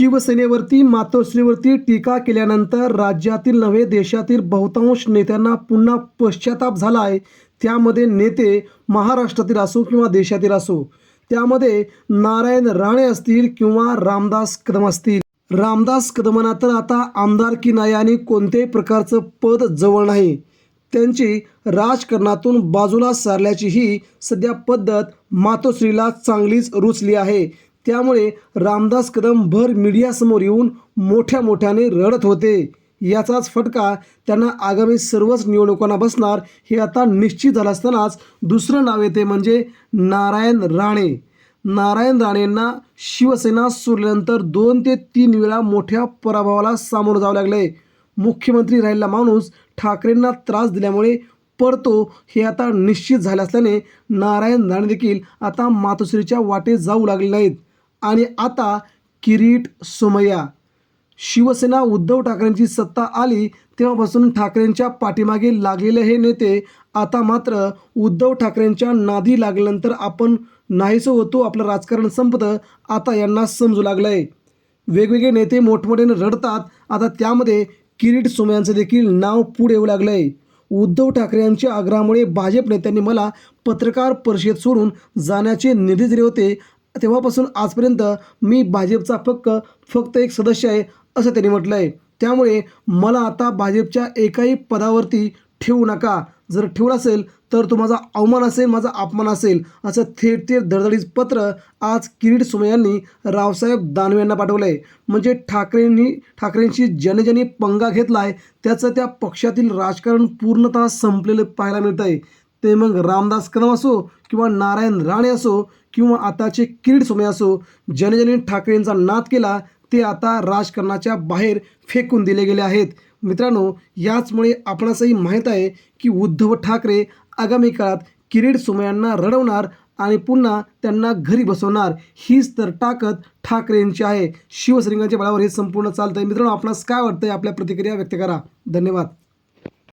शिवसेनेवरती मातोश्रीवरती टीका केल्यानंतर राज्यातील नव्हे देशातील बहुतांश नेत्यांना पुन्हा पश्चाताप झाला आहे त्यामध्ये नेते महाराष्ट्रातील असो किंवा देशातील असो त्यामध्ये नारायण राणे असतील किंवा रामदास कदम असतील. रामदास कदमांना तर आता आमदारकी नाही आणि कोणत्याही प्रकारचं पद जवळ नाही. त्यांची राजकारणातून बाजूला सारल्याची ही सध्या पद्धत मातोश्रीला चांगलीच रुचली आहे. त्यामुळे रामदास कदम भर मीडियासमोर येऊन मोठ्या मोठ्याने रडत होते. याचाच फटका त्यांना आगामी सर्वच निवडणुकांना बसणार हे आता निश्चित झालं असतानाच दुसरं नाव येते म्हणजे नारायण राणे. नारायण राणेंना शिवसेना सोडल्यानंतर दोन ते तीन वेळा मोठ्या पराभवाला सामोरं जावं लागले मुख्यमंत्री राहिलेला माणूस ठाकरेंना त्रास दिल्यामुळे पडतो हे आता निश्चित झाले असल्याने नारायण राणे देखील आता मातोश्रीच्या वाटे जाऊ लागले नाहीत. आणि आता किरीट सोमय्या. शिवसेना उद्धव ठाकरेंची सत्ता आली तेव्हापासून ठाकरेंच्या पाठीमागे लागलेले हे नेते आता मात्र उद्धव ठाकरेंच्या नादी लागल्यानंतर आपण नाहीसं होतो आपलं राजकारण संपतं आता यांना समजू लागलं आहे वेगवेगळे नेते मोठमोठ्याने रडतात आता त्यामध्ये किरीट सोमयांचं देखील नाव पुढे येऊ लागलं आहे उद्धव ठाकरे यांच्या आग्रहामुळे भाजप नेत्यांनी मला पत्रकार परिषद सोडून जाण्याचे निर्देश दिले होते. तेव्हापासून आजपर्यंत मी भाजपचा फक्त फक्त एक सदस्य आहे असं त्यांनी म्हटलं आहे त्यामुळे मला आता भाजपच्या एकाही पदावरती ठेवू नका. जर ठेवलं असेल तर तो माझा अवमान असेल माझा अपमान असेल असं थेट थेट धडधडीत पत्र आज किरीट सोमय यांनी रावसाहेब दानवे यांना पाठवलं आहे म्हणजे ठाकरेंनी ठाकरेंशी ज्याने ज्याने पंगा घेतला आहे त्याचं त्या पक्षातील राजकारण पूर्णतः संपलेलं पाहायला मिळतं आहे ते मग रामदास कदम असो किंवा नारायण राणे असो किंवा आताचे किरीट सोमय असो जनजनी ठाकरेंचा नाद केला ते आता राजकारणाच्या बाहेर फेकून दिले गेले आहेत. मित्रांनो याचमुळे आपणासही माहीत आहे की उद्धव ठाकरे आगामी काळात किरीट सोमयांना रडवणार आणि पुन्हा त्यांना घरी बसवणार हीच तर ताकद ठाकरेंची आहे. शिवसैनिकांच्या बळावर हे संपूर्ण चालतं आहे मित्रांनो आपणास काय वाटतंय? आपल्या प्रतिक्रिया व्यक्त करा. धन्यवाद.